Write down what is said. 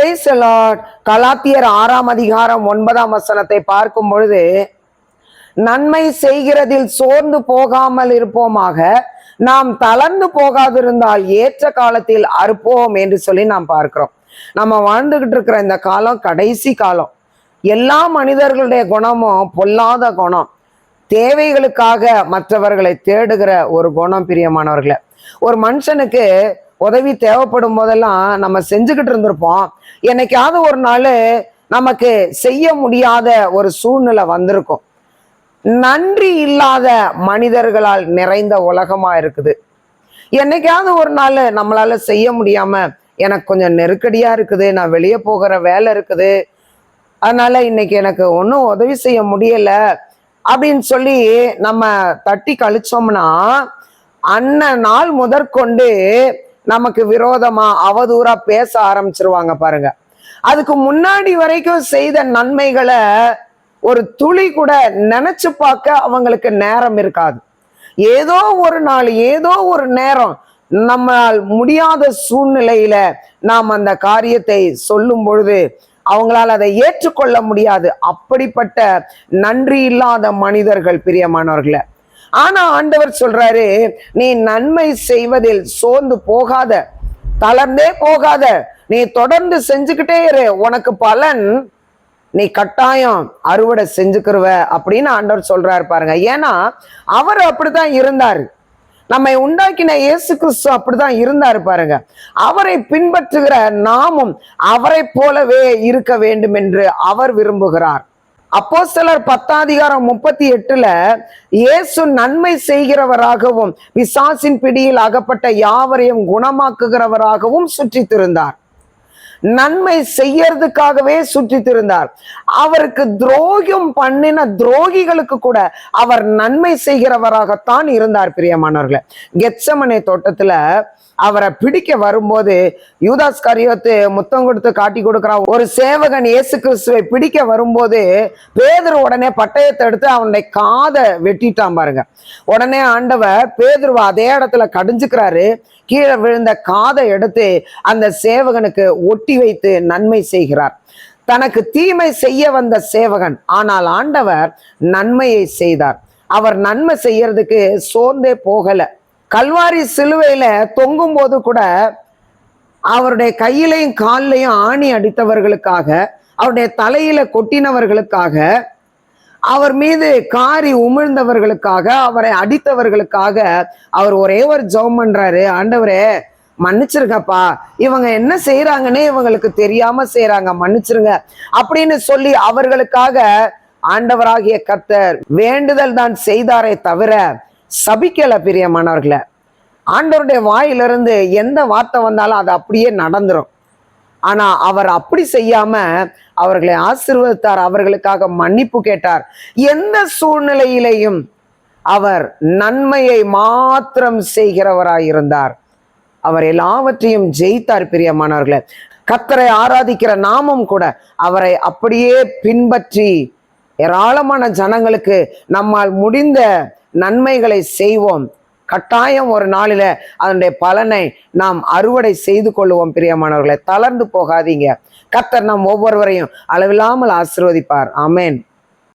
Price கலாத்தியர் ஆறாம் அதிகாரம் ஒன்பதாம் வசனத்தை பார்க்கும் பொழுது நன்மை செய்கிறதில் சோர்ந்து போகாமல் இருப்போமாக நாம் தளர்ந்து போகாதிருந்தால் ஏற்ற காலத்தில் அறுப்போம் என்று சொல்லி நாம் பார்க்கிறோம். நம்ம வாழ்ந்துகிட்டு இருக்கிற இந்த காலம் கடைசி காலம். எல்லா மனிதர்களுடைய குணமும் பொல்லாத குணம். தேவைகளுக்காக மற்றவர்களை தேடுகிற ஒரு குணம் பிரியமானவர்களை. ஒரு மனுஷனுக்கு உதவி தேவைப்படும் போதெல்லாம் நம்ம செஞ்சுக்கிட்டு இருந்திருப்போம். என்னைக்காவது ஒரு நாள் நமக்கு செய்ய முடியாத ஒரு சூழ்நிலை வந்திருக்கும். நன்றி இல்லாத மனிதர்களால் நிறைந்த உலகமா இருக்குது. என்னைக்காவது ஒரு நாள் நம்மளால செய்ய முடியாம எனக்கு கொஞ்சம் நெருக்கடியா இருக்குது. நான் வெளியே போகிற வேலை இருக்குது. அதனால இன்னைக்கு எனக்கு ஒன்றும் உதவி செய்ய முடியல அப்படின்னு சொல்லி நம்ம தட்டி கழிச்சோம்னா அன்ன நாள் முதற்கொண்டு நமக்கு விரோதமா அவதூறா பேச ஆரம்பிச்சிருவாங்க பாருங்க. அதுக்கு முன்னாடி வரைக்கும் செய்த நன்மைகளை ஒரு துளி கூட நினைச்சு பார்க்க அவங்களுக்கு நேரம் இருக்காது. ஏதோ ஒரு நாள் ஏதோ ஒரு நேரம் நம்மால் முடியாத சூழ்நிலையில நாம் அந்த காரியத்தை சொல்லும் பொழுது அவங்களால் அதை ஏற்றுக்கொள்ள முடியாது. அப்படிப்பட்ட நன்றி இல்லாத மனிதர்கள் பிரியமானவர்களை. ஆனா ஆண்டவர் சொல்றாரு நீ நன்மை செய்வதில் சோர்ந்து போகாத. தளர்ந்தே போகாத. நீ தொடர்ந்து செஞ்சுக்கிட்டே இரு. உனக்கு பலன் நீ கட்டாயம் அறுவடை செஞ்சுக்கிறவ அப்படின்னு ஆண்டவர் சொல்றாரு பாருங்க. ஏன்னா அவர் அப்படித்தான் இருந்தார். நம்மை உண்டாக்கின இயேசு கிறிஸ்து அப்படிதான் இருந்தாரு பாருங்க. அவரை பின்பற்றுகிற நாமும் அவரை போலவே இருக்க வேண்டும் என்று அவர் விரும்புகிறார். அப்போ சிலர் பத்தாதிகாரம் முப்பத்தி எட்டுல இயேசு நன்மை செய்கிறவராகவும் பிசாசின் பிடியில் அகப்பட்ட யாவரையும் குணமாக்குகிறவராகவும் சுற்றித்திருந்தார். நன்மை செய்யறதுக்காகவே சுற்றித் திருந்தார் அவருக்கு துரோகம் பண்ணின துரோகிகளுக்கு கூட அவர் நன்மை செய்கிறவராகத்தான் இருந்தார் பிரியமானவர்களை. கெச்சமனை தோட்டத்துல அவரை பிடிக்க வரும்போது யூதாஸ் கரியோத்து முத்தம் கொடுத்து காட்டி கொடுக்குறான். ஒரு சேவகன் இயேசு கிறிஸ்துவை பிடிக்க வரும்போது பேதர் உடனே பட்டயத்தை எடுத்து அவனுடைய காதை வெட்டிட்டான் பாருங்க. உடனே ஆண்டவர் பேதுருவை அதே இடத்துல கடிஞ்சுக்கிறாரு. கீழே விழுந்த காதை எடுத்து அந்த சேவகனுக்கு ஒட்டி வைத்து நன்மை செய்கிறார். தனக்கு தீமை செய்ய வந்த சேவகன் ஆனால் ஆண்டவர் நன்மையை செய்தார். அவர் நன்மை செய்யறதுக்கு சோர்ந்தே போகல. கல்வாரி சிலுவையில தொங்கும் போது கூட அவருடைய கையிலையும் கால்லையும் ஆணி அடித்தவர்களுக்காக அவருடைய தலையில கொட்டினவர்களுக்காக அவர் மீது காரி உமிழ்ந்தவர்களுக்காக அவரை அடித்தவர்களுக்காக அவர் ஒரே ஒரு ஜெபம் பண்றாரு. ஆண்டவரே மன்னிச்சிருங்கப்பா. இவங்க என்ன செய்யறாங்கன்னே இவங்களுக்கு தெரியாம செய்யறாங்க மன்னிச்சிருங்க. அப்படின்னு சொல்லி அவர்களுக்காக ஆண்டவராகிய கத்தர் வேண்டுதல் தான் செய்தாரே தவிர சபிக்கல பிரியமானவர்களை. ஆண்டவருடைய வாயிலிருந்து எந்த வார்த்தை வந்தாலும் அது அப்படியே நடந்துரும். ஆனா அவர் அப்படி செய்யாம அவர்களை ஆசீர்வதித்தார் அவர்களுக்காக மன்னிப்பு கேட்டார். எந்த சூழ்நிலையிலையும் அவர் நன்மையை மாத்திரம் செய்கிறவராயிருந்தார். அவர் எல்லாவற்றையும் ஜெயித்தார் பிரியமானவர்களே. கத்தரை ஆராதிக்கிற நாமும் கூட அவரை அப்படியே பின்பற்றி ஏராளமான ஜனங்களுக்கு நம்மால் முடிந்த நன்மைகளை செய்வோம். கட்டாயம் ஒரு நாளில அதனுடைய பலனை நாம் அறுவடை செய்து கொள்வோம் பிரியமானவர்களை. தளர்ந்து போகாதீங்க. கத்தர் நம் ஒவ்வொருவரையும் அளவில்லாமல் ஆசிர்வதிப்பார். அமேன்